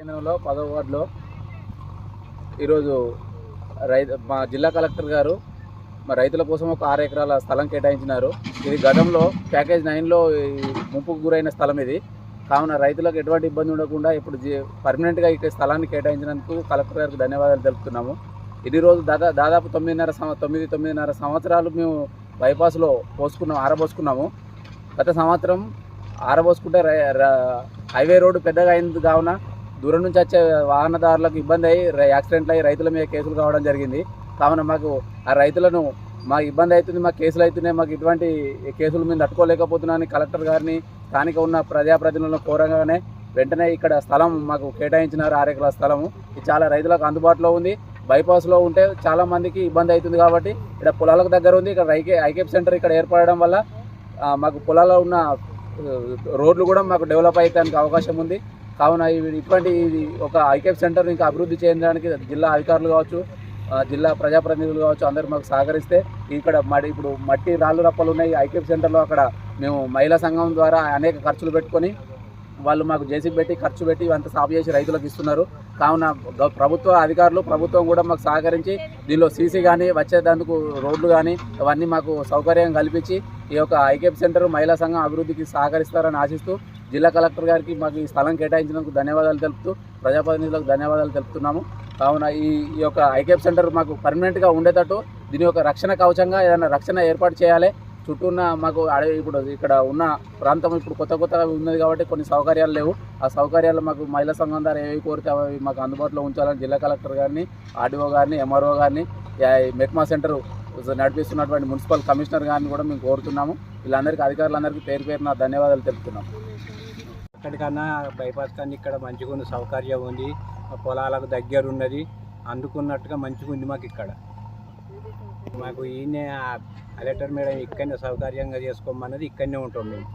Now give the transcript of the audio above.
కేంద్రంలో పదవ వార్డులో ఈరోజు రైతు మా జిల్లా కలెక్టర్ గారు మా రైతుల కోసం ఒక ఆరు ఎకరాల స్థలం కేటాయించినారు. ఇది గతంలో ప్యాకేజ్ నైన్లో ఈ ముంపుకు గురైన స్థలం ఇది. కావున రైతులకు ఎటువంటి ఇబ్బంది ఉండకుండా ఇప్పుడు పర్మనెంట్గా ఇక్కడ స్థలాన్ని కేటాయించినందుకు కలెక్టర్ గారికి ధన్యవాదాలు తెలుపుతున్నాము. ఇది రోజు దాదా దాదాపు తొమ్మిదిన్నర తొమ్మిది తొమ్మిదిన్నర సంవత్సరాలు మేము బైపాస్లో పోసుకున్నాం ఆరబోసుకున్నాము. గత సంవత్సరం ఆరబోసుకుంటే హైవే రోడ్డు పెద్దగా అయింది కావున దూరం నుంచి వచ్చే వాహనదారులకు ఇబ్బంది అయ్యి రై- యాక్సిడెంట్లు అయ్యి రైతుల మీద కేసులు కావడం జరిగింది. కావున మాకు ఆ రైతులను మాకు ఇబ్బంది అవుతుంది మాకు కేసులు అవుతున్నాయి మాకు ఇటువంటి కేసులు మేము తట్టుకోలేకపోతున్నాను కలెక్టర్ గారిని స్థానిక ఉన్న ప్రజాప్రతినిధులను కోరగానే వెంటనే ఇక్కడ స్థలం మాకు కేటాయించినారు ఆరేకల స్థలము. ఇది చాలా రైతులకు అందుబాటులో ఉంది. బైపాస్లో ఉంటే చాలా మందికి ఇబ్బంది అవుతుంది కాబట్టి ఇక్కడ పొలాలకు దగ్గర ఉంది. ఇక్కడ ఐకే ఐకేప్ సెంటర్ ఇక్కడ ఏర్పడడం వల్ల మాకు పొలాల్లో ఉన్న రోడ్లు కూడా మాకు డెవలప్ అయ్యడానికి అవకాశం ఉంది. కావున ఇటువంటి ఇది ఒక ఐకేఫ్ సెంటర్ ఇంకా అభివృద్ధి చేయడానికి జిల్లా అధికారులు కావచ్చు జిల్లా ప్రజాప్రతినిధులు కావచ్చు అందరూ మాకు సహకరిస్తే ఇక్కడ మడి ఇప్పుడు మట్టి రాళ్ళు రప్పలు ఉన్నాయి ఐకేఫ్ సెంటర్లో అక్కడ మేము మహిళా సంఘం ద్వారా అనేక ఖర్చులు పెట్టుకొని వాళ్ళు మాకు జేసీ పెట్టి ఖర్చు పెట్టి ఇవంతా సాగు చేసి రైతులకు ఇస్తున్నారు. కావున ప్రభుత్వ అధికారులు ప్రభుత్వం కూడా మాకు సహకరించి దీనిలో సీసీ కానీ వచ్చేందుకు రోడ్లు కానీ అవన్నీ మాకు సౌకర్యం కల్పించి ఈ యొక్క ఐకేప్ సెంటర్ మహిళా సంఘం అభివృద్ధికి సహకరిస్తారని ఆశిస్తూ జిల్లా కలెక్టర్ గారికి మాకు ఈ స్థలం కేటాయించినందుకు ధన్యవాదాలు తెలుపుతూ ప్రజాప్రతినిధులకు ధన్యవాదాలు తెలుపుతున్నాము. కావున ఈ ఈ యొక్క ఐకేప్ సెంటర్ మాకు పర్మనెంట్గా ఉండేటట్టు దీని యొక్క రక్షణ కవచంగా ఏదైనా రక్షణ ఏర్పాటు చేయాలి. చుట్టూ ఉన్న మాకు అడవి ఇప్పుడు ఇక్కడ ఉన్న ప్రాంతం ఇప్పుడు కొత్త కొత్తగా ఉన్నది కాబట్టి కొన్ని సౌకర్యాలు లేవు. ఆ సౌకర్యాలు మాకు మహిళా సంఘం ద్వారా ఏవి కోరితే అవి మాకు అందుబాటులో ఉంచాలని జిల్లా కలెక్టర్ గారిని ఆర్డీఓ గారిని ఎంఆర్ఓ గారిని మెక్మా సెంటర్ నడిపిస్తున్నటువంటి మున్సిపల్ కమిషనర్ గారిని కూడా మేము కోరుతున్నాము. వీళ్ళందరికీ అధికారులందరికీ పేరు పేరు నా ధన్యవాదాలు తెలుపుతున్నాం. అక్కడికన్నా బైపాస్ కానీ ఇక్కడ మంచిగా ఉంది సౌకర్యం ఉంది. పొలాలకు దగ్గర ఉన్నది. అందుకున్నట్టుగా మంచిగా ఉంది మాకు ఇక్కడ. మాకు ఈయనే కలెక్టర్ మేడం ఇక్కడనే సౌకర్యంగా చేసుకోమన్నది ఇక్కడనే ఉంటాం మేము.